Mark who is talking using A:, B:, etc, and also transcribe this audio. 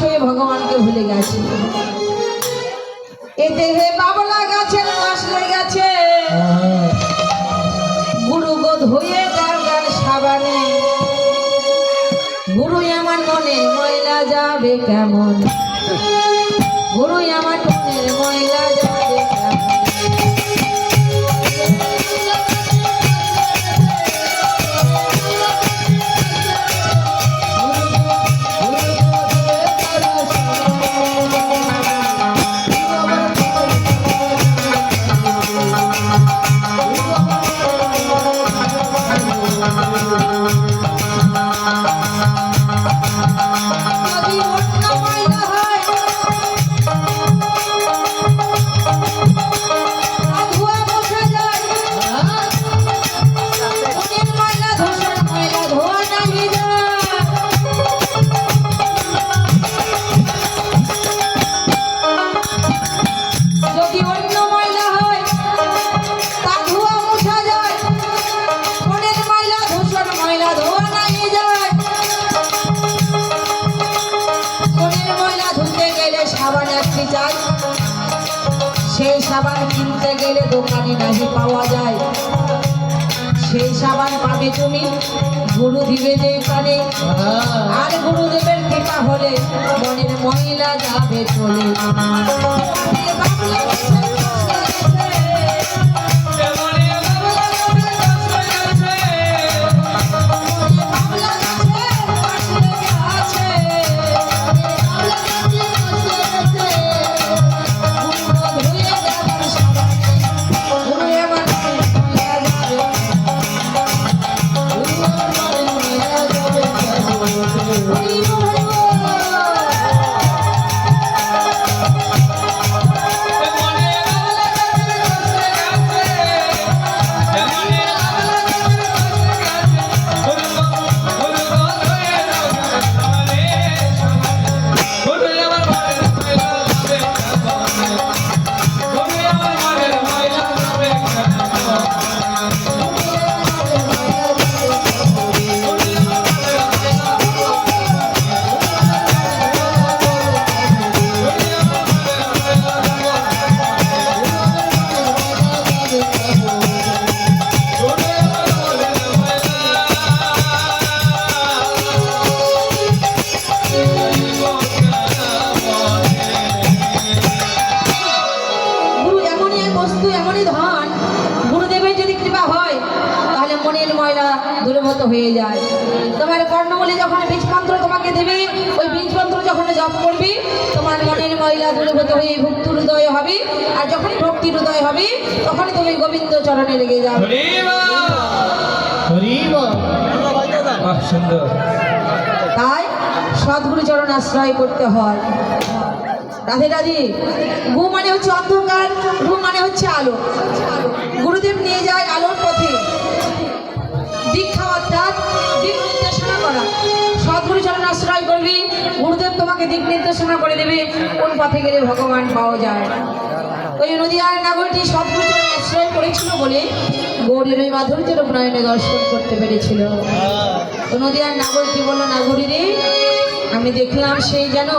A: তোমাকে ভুলে গেছে। এ দেহে বাবলা গাছের আসলে লেগেছে। গুরু গোধ হয়ে গান গান সাবানে। গুরু আমার মনে ময়লা যাবে কেমন? গুরু আমার চাই। সেই সাবান কিনতে গেলে দোকানে নাহি পাওয়া যায়। সেই সাবান পাবে তুমি গুরু দিবে যে কানে আর গুরুদেবের কৃপা হলে মনের মহিলা যাবে চলে মনের ময়লা দূরভূত হয়ে যায়। তোমার কর্ণমূলে যখন বীজ মন্ত্র তোমাকে দেবে ওই বীজ মন্ত্র যখন জপ করবি তোমার মনের ময়লা দূরভূত হয়ে ভক্তি হৃদয় হবে। আর যখনই ভক্তি হৃদয় হবে তখনই তুমি গোবিন্দ চরণে লেগে যাবে। তাই সদ্গুরু চরণ আশ্রয় করতে হয়। রাধে রাধে। গু মানে হচ্ছে অন্ধকার গু মানে হচ্ছে আলো। গুরুদেব নিয়ে যায় আলোর পথে। তোমাকে দিক নির্দেশনা করে দেবে, কোন পথে গেলে ভগবান পাওয়া যায়। ওই নদীয়ার নাগরটি সদ্গুরু চরণ আশ্রয় করেছিল বলে গৌরীর ওই মাধুর্যের উপনয়নে দর্শন করতে পেরেছিল। নদীয়ার নাগরটি বলল নাগরী রে আমি দেখলাম সেই যেন